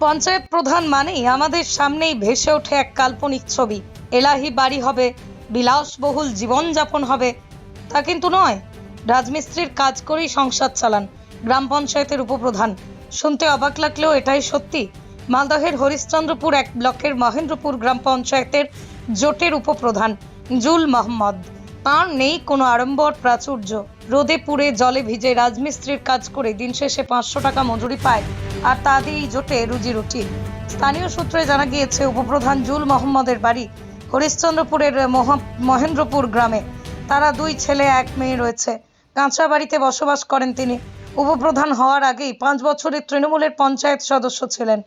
পঞ্চায়েত প্রধান মানেই আমাদের সামনেই ভেসে ওঠে এক কাল্পনিক ছবি। এলাহি বাড়ি হবে, বিলাসবহুল জীবনযাপন হবে, তা কিন্তু নয়। রাজমিস্ত্রির কাজ করেই সংসার চালান, গ্রাম পঞ্চায়েতের উপপ্রধান। শুনতে অবাক লাগলেও এটাই সত্যি। মালদহের হরিশ্চন্দ্রপুর এক ব্লকের মহেন্দ্রপুর গ্রাম পঞ্চায়েতের জোটের উপপ্রধান, জুল মোহাম্মদ তাঁর নেই কোনো আড়ম্বর প্রাচুর্য। রোদে পুড়ে জলে ভিজে রাজমিস্ত্রির কাজ করে দিন শেষে পাঁচশো টাকা মজুরি পায়, আর তা দিয়েই জোটে রুজি রুটি। স্থানীয় সূত্রে জানা গিয়েছে, উপপ্রধান জুল মোহাম্মদের বাড়ি হরিশ্চন্দ্রপুরের মহা- মহেন্দ্রপুর গ্রামে। তারা দুই ছেলে, এক মেয়ে রয়েছে। কাঁচা বাড়িতে বসবাস করেন তিনি। উপপ্রধান হওয়ার আগেই পাঁচ বছরের তৃণমূলের পঞ্চায়েত সদস্য ছিলেন।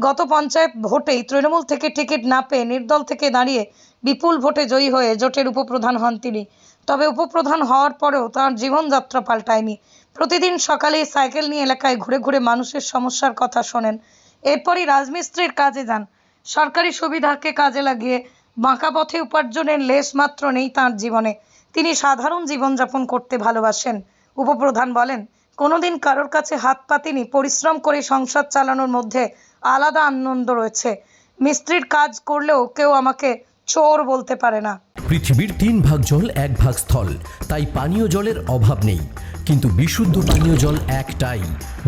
গত পঞ্চায়েত ভোটেই তৃণমূল থেকে টিকিট না পেয়ে নির্দল থেকে দাঁড়িয়ে বিপুল ভোটে জয়ী হয়ে জোটের উপপ্রধান হন তিনি। তবে উপপ্রধান হওয়ার পরেও তার জীবনযাত্রা পাল্টায়নি। প্রতিদিন সকালে সাইকেল নিয়ে এলাকায় ঘুরে ঘুরে মানুষের সমস্যার কথা শোনেন। এরপরই রাজমিস্ত্রির কাজে যান। সরকারি সুবিধাকে কাজে লাগিয়ে বাঁকা পথে উপার্জনের লেশ মাত্র নেই তার জীবনে। তিনি সাধারণ জীবনযাপন করতে ভালোবাসেন। উপপ্রধান বলেন, কোনোদিন কারোর কাছে হাত পাতিনি, পরিশ্রম করে সংসার চালানোর মধ্যে আলাদা আনন্দ রয়েছে। মিস্ত্রির কাজ করলেও কেউ আমাকে চোর বলতে পারে না। পৃথিবীর তিন ভাগ জল এক ভাগ স্থল তাই পানীয় জলের অভাব নেই। কিন্তু বিশুদ্ধ পানীয় জল একটাই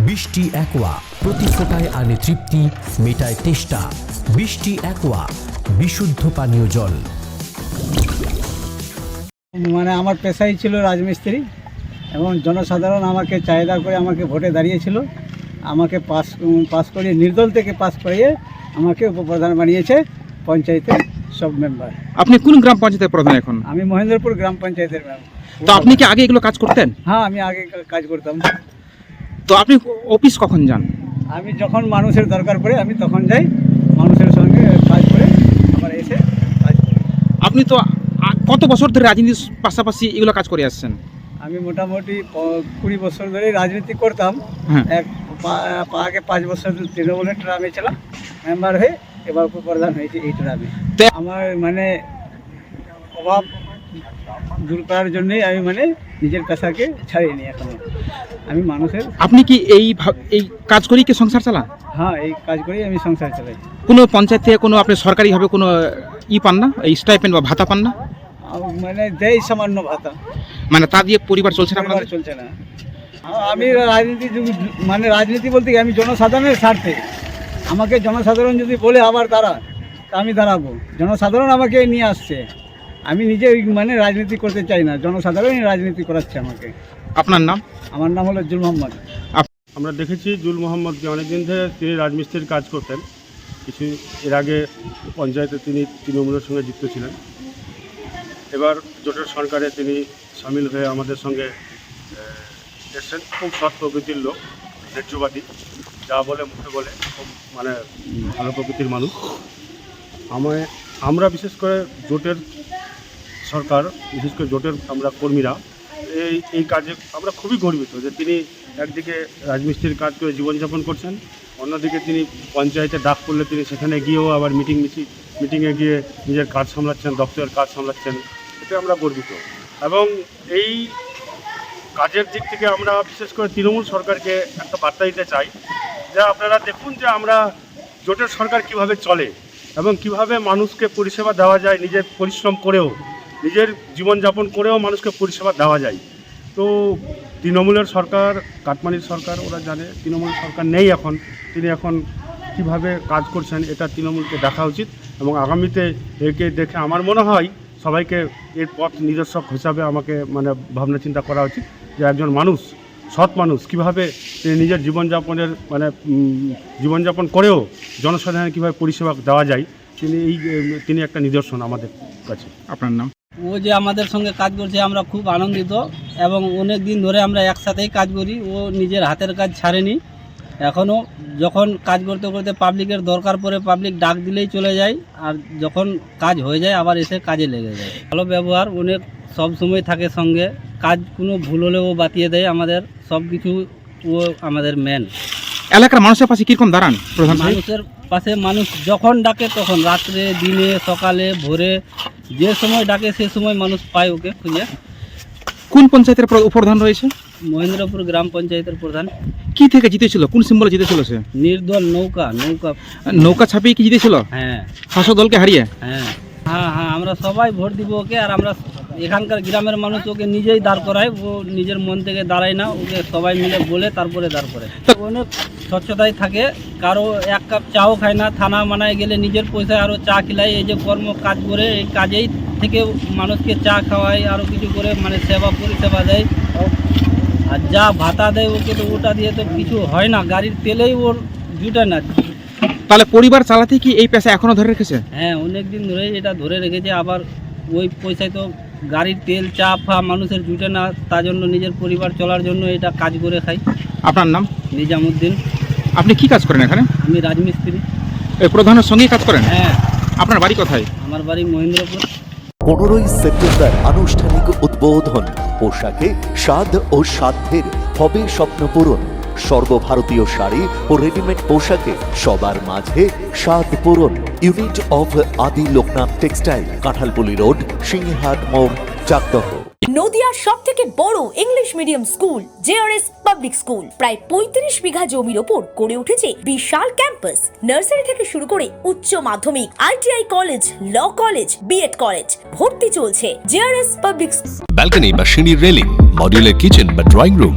বৃষ্টি একোয়া প্রতি ফোটায় আনে তৃপ্তি মেটায় তেষ্টা। বৃষ্টি একোয়া বিশুদ্ধ পানীয় জল। মানে আমার পেশাই ছিল রাজমিস্ত্রি এবং জনসাধারণ আমাকে চাহিদা করে আমাকে ভোটে দাঁড়িয়েছিল। আমাকে পাস পাস করিয়ে নির্দল থেকে পাস করিয়ে আমাকে উপপ্রধান বানিয়েছে পঞ্চায়েতের সব মেম্বার আপনি কোন গ্রাম পঞ্চায়েতের প্রধান এখন? আমি মহেন্দ্রপুর গ্রাম পঞ্চায়েতের। তো আপনি কি আগে এগুলো কাজ করতেন? হ্যাঁ আমি আগে কাজ করতাম। তো আপনি অফিস কখন যান? আমি যখন মানুষের দরকার পড়ে আমি তখন যাই। মানুষের সঙ্গে কাজ করে আবার এসে কাজ করি। আপনি তো কত বছর ধরে রাজনীতির পাশাপাশি এগুলো কাজ করে আসছেন? আমি মোটামুটি কুড়ি বছর ধরে রাজনীতি করতাম। হ্যাঁ। এক আগে পাঁচ বছর তৃণমূলের ট্রামে ছিলাম মেম্বার হয়ে। এবার উপপ্রধান হয়েছে এই ট্রামে আমার মানে অভাব দূর করার জন্যই আমি মানে নিজের পেশাকে ছাড়িনি এখনও। আমি মানুষের আপনি কি এই এই কাজ করেই কি সংসার চালান? হ্যাঁ এই কাজ করেই আমি সংসার চালাই। কোনো পঞ্চায়েত থেকে কোনো আপনি সরকারিভাবে কোনো ই পান না? এই স্টাইপেন্ড বা ভাতা পান না? আর মানে দেয় সামান্য ভাতা। মানে তা দিয়ে পরিবার চলছে না পরিবার আপনাদের? চলছে না। আ- আমি রাজনীতি যুগ- মানে রাজনীতি বলতে কি আমি জনসাধারণের স্বার্থে। আমাকে জনসাধারণ যদি বলে আবার দাঁড়া তা আমি দাঁড়াবো। জনসাধারণ আমাকে নিয়ে আসছে। আমি নিজে ওই মানে রাজনীতি করতে চাই না জনসাধারণই রাজনীতি করাচ্ছে আমাকে। আপনার নাম? আমার নাম হলো জুল মোহাম্মদ। আমরা দেখেছি জুল মোহাম্মদকে অনেকদিন ধরে তিনি রাজমিস্ত্রির কাজ করতেন। কিছু এর আগে পঞ্চায়েতে তিনি তৃণমূলের সঙ্গে যুক্ত ছিলেন। এবার জোটের সরকারে তিনি সামিল হয়ে আমাদের সঙ্গে এসছেন। খুব সৎ প্রকৃতির লোক ন্যায্যবাদী। যা বলে, মুখে বলে, খুব মানে ভালো প্রকৃতির মানুষ। আমায় আমরা বিশেষ করে জোটের সরকার, বিশেষ করে জোটের আমরা কর্মীরা, এই এই কাজে আমরা খুবই গর্বিত যে তিনি একদিকে রাজমিস্ত্রির কাজ করে জীবনযাপন করছেন, অন্যদিকে তিনি পঞ্চায়েতে ডাক করলে তিনি সেখানে গিয়েও আবার মিটিং মিছিল মিটিংয়ে গিয়ে নিজের কাজ সামলাচ্ছেন, দপ্তরের কাজ সামলাচ্ছেন, এতে আমরা গর্বিত। এবং এই কাজের দিক থেকে আমরা বিশেষ করে তৃণমূল সরকারকে একটা বার্তা দিতে চাই যে আপনারা দেখুন যে আমরা জোটের সরকার কীভাবে চলে এবং কীভাবে মানুষকে পরিষেবা দেওয়া যায়, নিজের পরিশ্রম করেও, নিজের জীবনযাপন করেও মানুষকে পরিষেবা দেওয়া যায়। তো তৃণমূলের সরকার, কাটমানির সরকার, ওরা জানে তৃণমূল সরকার নেই এখন। তিনি এখন কীভাবে কাজ করছেন, এটা তৃণমূলকে দেখা উচিত এবং আগামীতে একে দেখে আমার মনে হয় সবাইকে এর পথ নিজস্ব হিসাবে আমাকে মানে ভাবনা চিন্তা করা উচিত যে একজন মানুষ সৎ মানুষ কীভাবে নিজের জীবনযাপনের মানে জীবনযাপন করেও জনসাধারণের কীভাবে পরিষেবা দেওয়া যায় তিনি এই তিনি একটা নিদর্শন আমাদের কাছে। আপনার নাম? ও যে আমাদের সঙ্গে কাজ করছে আমরা খুব আনন্দিত এবং অনেক দিন ধরে আমরা একসাথেই কাজ করি ও নিজের হাতের কাজ ছাড়েনি। এখনও যখন কাজ করতে করতে পাবলিকের দরকার পড়ে পাবলিক ডাক দিলেই চলে যায় আর যখন কাজ হয়ে যায় আবার এসে কাজে লেগে যায়। ভালো ব্যবহার অনেক সব সময় থাকে সঙ্গে। কাজ কোনো ভুল হলেও ও বাতিয়ে দেয় আমাদের সব কিছু ও আমাদের মেন এলাকার মানুষের পাশে কীরকম দাঁড়ান প্রধান মানুষের পাশে মানুষ যখন ডাকে তখন রাত্রে দিনে সকালে ভোরে যে সময় ডাকে সে সময় মানুষ পায় ওকে খুঁজে। কোন পঞ্চায়েতের প্র- প্রধান রয়েছে? মহেন্দ্রপুর গ্রাম পঞ্চায়েতের প্রধান। কি থেকে জিতেছিল? কোন সিম্বলে জিতেছিল সে? নির্দল নৌকা নৌকা। নৌকা ছাপিয়ে কি জিতেছিল? হ্যাঁ। শাসক দলকে হারিয়ে? হ্যাঁ। হ্যাঁ হ্যাঁ আমরা সবাই ভোট দিব ওকে আর আমরা এখানকার গ্রামের মানুষ ওকে নিজেই দাঁড় করায় ও নিজের মন থেকে দাঁড়ায় না ওকে সবাই মিলে বলে তারপরে দাঁড় করে। অনেক স্বচ্ছতায় থাকে কারও এক কাপ চাও খায় না থানা মানায় গেলে নিজের পয়সায় আরও চা খিলায় এই যে কর্ম কাজ করে এই কাজেই থেকে মানুষকে চা খাওয়ায় আরও কিছু করে মানে সেবা পরিষেবা দেয়। আর যা ভাতা দেয় ওকে তো ওটা দিয়ে তো কিছু হয় না গাড়ির তেলেই ওর জুটে না। তাহলে পরিবার চালাতে কি এই পেশা এখনও ধরে রেখেছে? হ্যাঁ অনেক দিন ধরে এটা ধরে রেখেছে আবার ওই পয়সায় তো গাড়ির তেল চা ফা মানুষের জুটে না তার জন্য নিজের পরিবার চলার জন্য এটা কাজ করে খাই। আপনার নাম? নিজামুদ্দিন। আপনি কি কাজ করেন এখানে? আমি রাজমিস্ত্রি। এই প্রধানের সঙ্গেই কাজ করেন? হ্যাঁ। আপনার বাড়ি কোথায়? আমার বাড়ি মহেন্দ্রপুর। পনেরোই সেপ্টেম্বর আনুষ্ঠানিক উদ্বোধন। পোশাকে স্বাদ ও সাধ্যের হবে স্বপ্ন পূরণ। সর্বভারতীয় শাড়ি ও রেডিমেড পোশাকে সবার মাঝে স্বাদ পূরণ। Unit of Adi Loknath textile Kanthalpuli road Singhat মোড় চাকদহ নদিয়ার সব থেকে বড় English medium school JRS public school প্রায় পঁয়ত্রিশ বিঘা জমির ওপর গড়ে উঠেছে বিশাল ক্যাম্পাস নার্সারি থেকে শুরু করে উচ্চ মাধ্যমিক ITI college law college B Ed college ভর্তি চলছে জেআরএস পাবলিক ব্যালকনি বা সিঁড়ির রেলিং মডিউলার কিচেন বা ড্রয়িং রুম